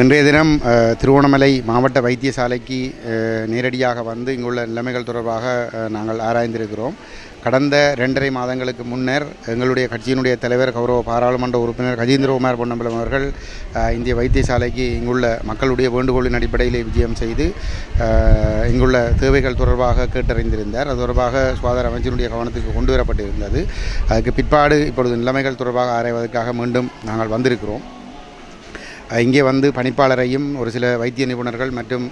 இன்றைய தினம் திருவோணமலை மாவட்ட வைத்தியசாலைக்கு நேரடியாக வந்து இங்குள்ள நிலைமைகள் தொடர்பாக நாங்கள் ஆராய்ந்திருக்கிறோம். கடந்த ரெண்டரை மாதங்களுக்கு முன்னர் எங்களுடைய கட்சியினுடைய தலைவர் கௌரவ பாராளுமன்ற உறுப்பினர் கஜேந்திரகுமார் பொன்னம்பலம் அவர்கள் இந்திய வைத்தியசாலைக்கு இங்குள்ள மக்களுடைய வேண்டுகோளின் அடிப்படையிலே விஜயம் செய்து இங்குள்ள தேவைகள் தொடர்பாக கேட்டறிந்திருந்தார். அது தொடர்பாக சுகாதார அமைச்சருடைய கவனத்துக்கு கொண்டு வரப்பட்டிருந்தது. அதுக்கு பிற்பாடு இப்பொழுது நிலைமைகள் தொடர்பாக ஆராய்வதற்காக மீண்டும் நாங்கள் வந்திருக்கிறோம். இங்கே வந்து பணிப்பாளரையும் ஒரு சில வைத்திய நிபுணர்கள் மற்றும்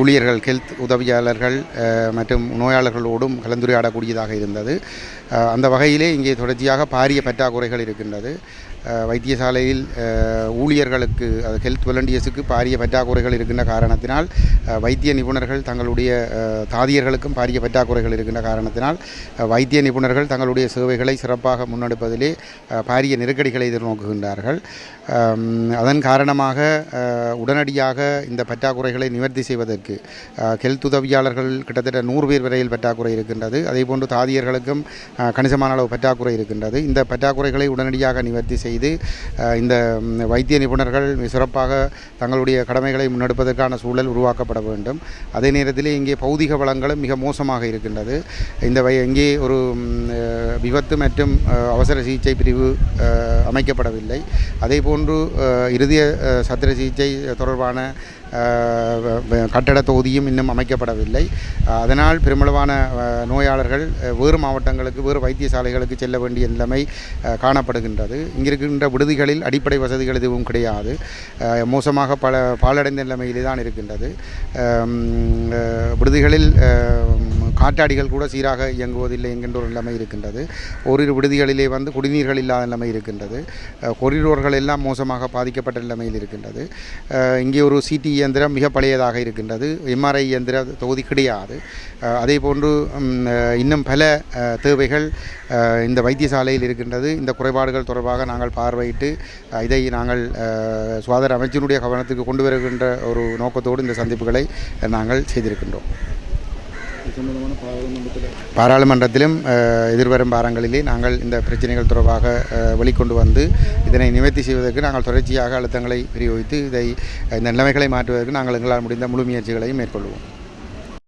ஊழியர்கள் ஹெல்த் உதவியாளர்கள் மற்றும் நோயாளர்களோடும் கலந்துரையாடக்கூடியதாக இருந்தது. அந்த வகையிலே இங்கே தொடர்ச்சியாக பாரிய பற்றாக்குறைகள் இருக்கின்றது. வைத்தியசாலையில் ஊழியர்களுக்கு அது ஹெல்த் வாலண்டியர்ஸுக்கு பாரிய பற்றாக்குறைகள் இருக்கின்ற காரணத்தினால் வைத்திய நிபுணர்கள் தங்களுடைய தாதியர்களுக்கும் பாரிய பற்றாக்குறைகள் இருக்கின்ற காரணத்தினால் வைத்திய நிபுணர்கள் தங்களுடைய சேவைகளை சிறப்பாக முன்னெடுப்பதிலே பாரிய நெருக்கடிகளை எதிர்நோக்குகின்றார்கள். அதன் காரணமாக உடனடியாக இந்த பற்றாக்குறைகளை நிவர்த்தி செய்வதற்கு ஹெல்த் உதவியாளர்கள் கிட்டத்தட்ட நூறு பேர் வரையில் பற்றாக்குறை இருக்கின்றது. அதேபோன்று தாதியர்களுக்கும் கணிசமான அளவு பற்றாக்குறை இருக்கின்றது. இந்த பற்றாக்குறைகளை உடனடியாக நிவர்த்தி செய்து இந்த வைத்திய நிபுணர்கள் மிக சிறப்பாக தங்களுடைய கடமைகளை முன்னெடுப்பதற்கான சூழல் உருவாக்கப்பட வேண்டும். அதே நேரத்தில் இங்கே பௌதிக வளங்களும் மிக மோசமாக இருக்கின்றது. இந்த வை இங்கே ஒரு விபத்து மற்றும் அவசர சிகிச்சை பிரிவு அமைக்கப்படவில்லை. அதேபோன்று போன்று இருதய சத்திர சிகிச்சை தொடர்பான கட்டட தொகுதியும் இன்னும் அமைக்கப்படவில்லை. அதனால் பெருமளவான நோயாளர்கள் வேறு மாவட்டங்களுக்கு வேறு வைத்தியசாலைகளுக்கு செல்ல வேண்டிய நிலைமை காணப்படுகின்றது. இங்கிருக்கின்ற விடுதிகளில் அடிப்படை வசதிகள் எதுவும் கிடையாது. மோசமாக பல பாழடைந்த நிலைமையிலே தான் இருக்கின்றது. விடுதிகளில் காற்றாடிகள் கூட சீராக இயங்குவதில்லை என்கின்ற ஒரு நிலைமை இருக்கின்றது. ஓரிரு விடுதிகளிலே வந்து குடிநீர்கள் இல்லாத நிலைமை இருக்கின்றது. கொரிடோர்கள் எல்லாம் மோசமாக பாதிக்கப்பட்ட நிலைமையில் இருக்கின்றது. இங்கே ஒரு சிடி இயந்திரம் மிக பழையதாக இருக்கின்றது. எம்ஆர்ஐ இயந்திர தொகுதி கிடையாது. அதே போன்று இன்னும் பல தேவைகள் இந்த வைத்தியசாலையில் இருக்கின்றது. இந்த குறைபாடுகள் தொடர்பாக நாங்கள் பார்வையிட்டு இதை நாங்கள் சுகாதார அமைச்சினுடைய கவனத்துக்கு கொண்டு வருகின்ற ஒரு நோக்கத்தோடு இந்த சந்திப்புகளை நாங்கள் செய்திருக்கின்றோம். பாராளுமன்றத்திலும் எதிர்வரும் வாரங்களிலே நாங்கள் இந்த பிரச்சனைகள் தொடர்பாக வெளிக்கொண்டு வந்து இதனை நிவர்த்தி செய்வதற்கு நாங்கள் தொடர்ச்சியாக அழுத்தங்களை பிரயோகித்து இதை இந்த நிலைமைகளை மாற்றுவதற்கு நாங்கள் எங்களால் முடிந்த முழு முயற்சிகளையும் மேற்கொள்வோம்.